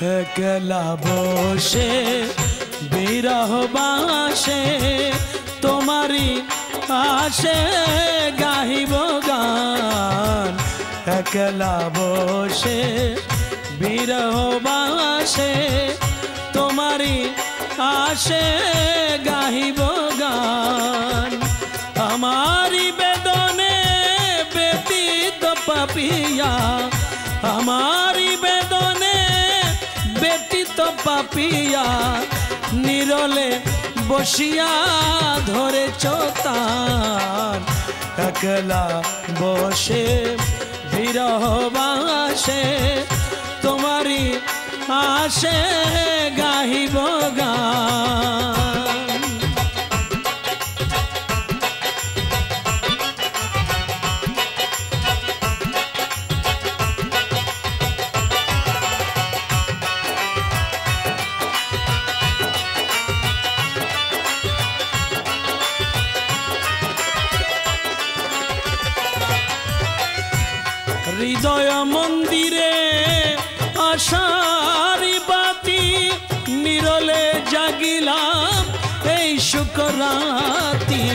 একলা বসে, বিরহ বাসে তোমারি আসে গাহিব গান। একলা বসে, বিরহ বাসে তোমারি আসে গাহিব পাপিয়া নিরলে বসিয়া ধরে চোতান একলা বসে বিরহ বাসে তোমারি আসে গাহিব গান। আশারি বাতি নিরলে জাগিলাম এই শুকরাতি।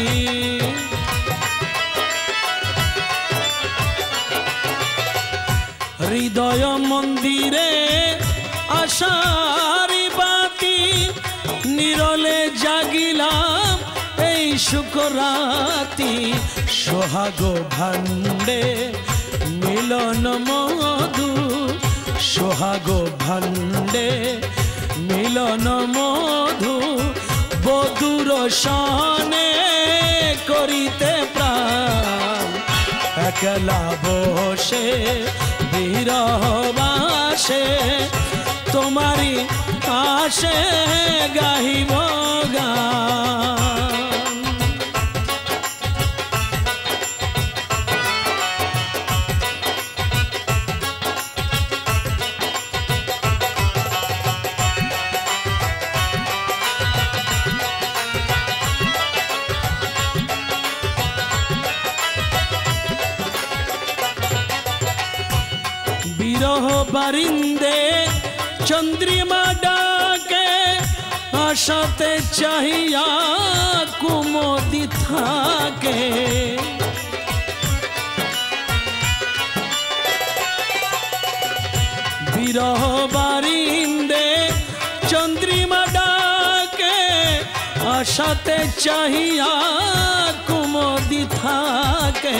হৃদয় মন্দিরে আশারি বাতি নিরলে জাগিলাম এই শুকরাতি। সোহাগ ভাণ্ডে মিলন মধু সোহাগ ভাণ্ডে, মিলন মধু বধুর সনে করিতে প্রাণ। একলা বসে, বিরহ বাসে তোমারি আসে গাহিব গান। বিরহ বারিন্দে চন্দ্রিমা ডাকে, আশাতে চাহিয়া কুমতি থাকে। বিরহ বারিন্দে চন্দ্রিমা ডাকে, আশাতে চাহিয়া কুমদি থাকে।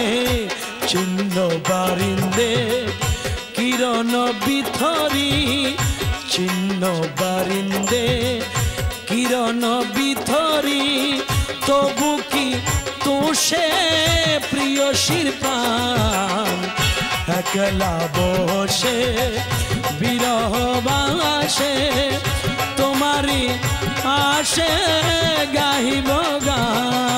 চিহ্ন বারিন্দে কিরণ বিথরি চিহ্ন বারিন্দে। কিরণ বিথরি তবু কি তোষে প্রিয় শিরপান? একলা বসে, বিরহ বাসে তোমারি আসে গাহিব গান।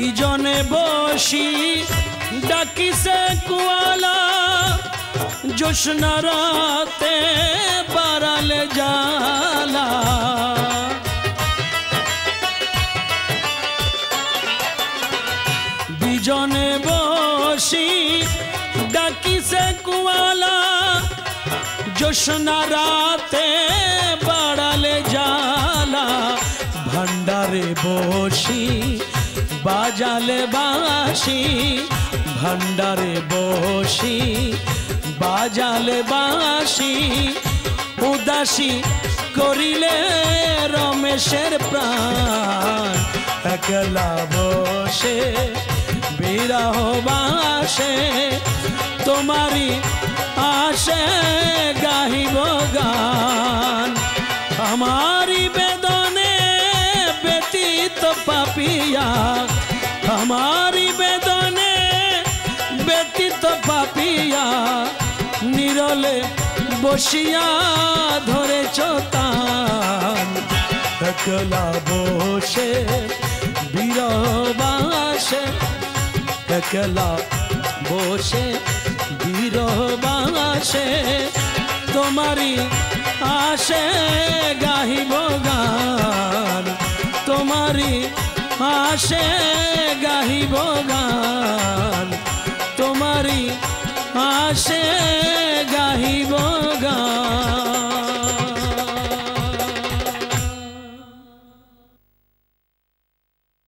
বিজনে বসি ডাকিছে কুয়ালা জোসনা রাতে বাড়ালে জালা বিজনে বসি ডাকিছে কুয়ালা জোসনা রাতে বাড়ালে জালা ভান্ডারে বসি বাজালে বাসি ভান্ডারে বসি। বাজালে বাসি উদাসী করিলে রমেশের প্রাণ। একলা বসে, বিরহ বাসে তোমারি আসে গাহিব গান। আমারি বেদনে ব্যতীত পাপিয়া পাপিয়া, নিরলে বসিয়া ধরে চোতান একলা বসে বিরবাসে একলা বসে বিরহ বাসে তোমারি আসে গাহিব গান। তোমারি আসে গাহিব গান। তোমারি আসে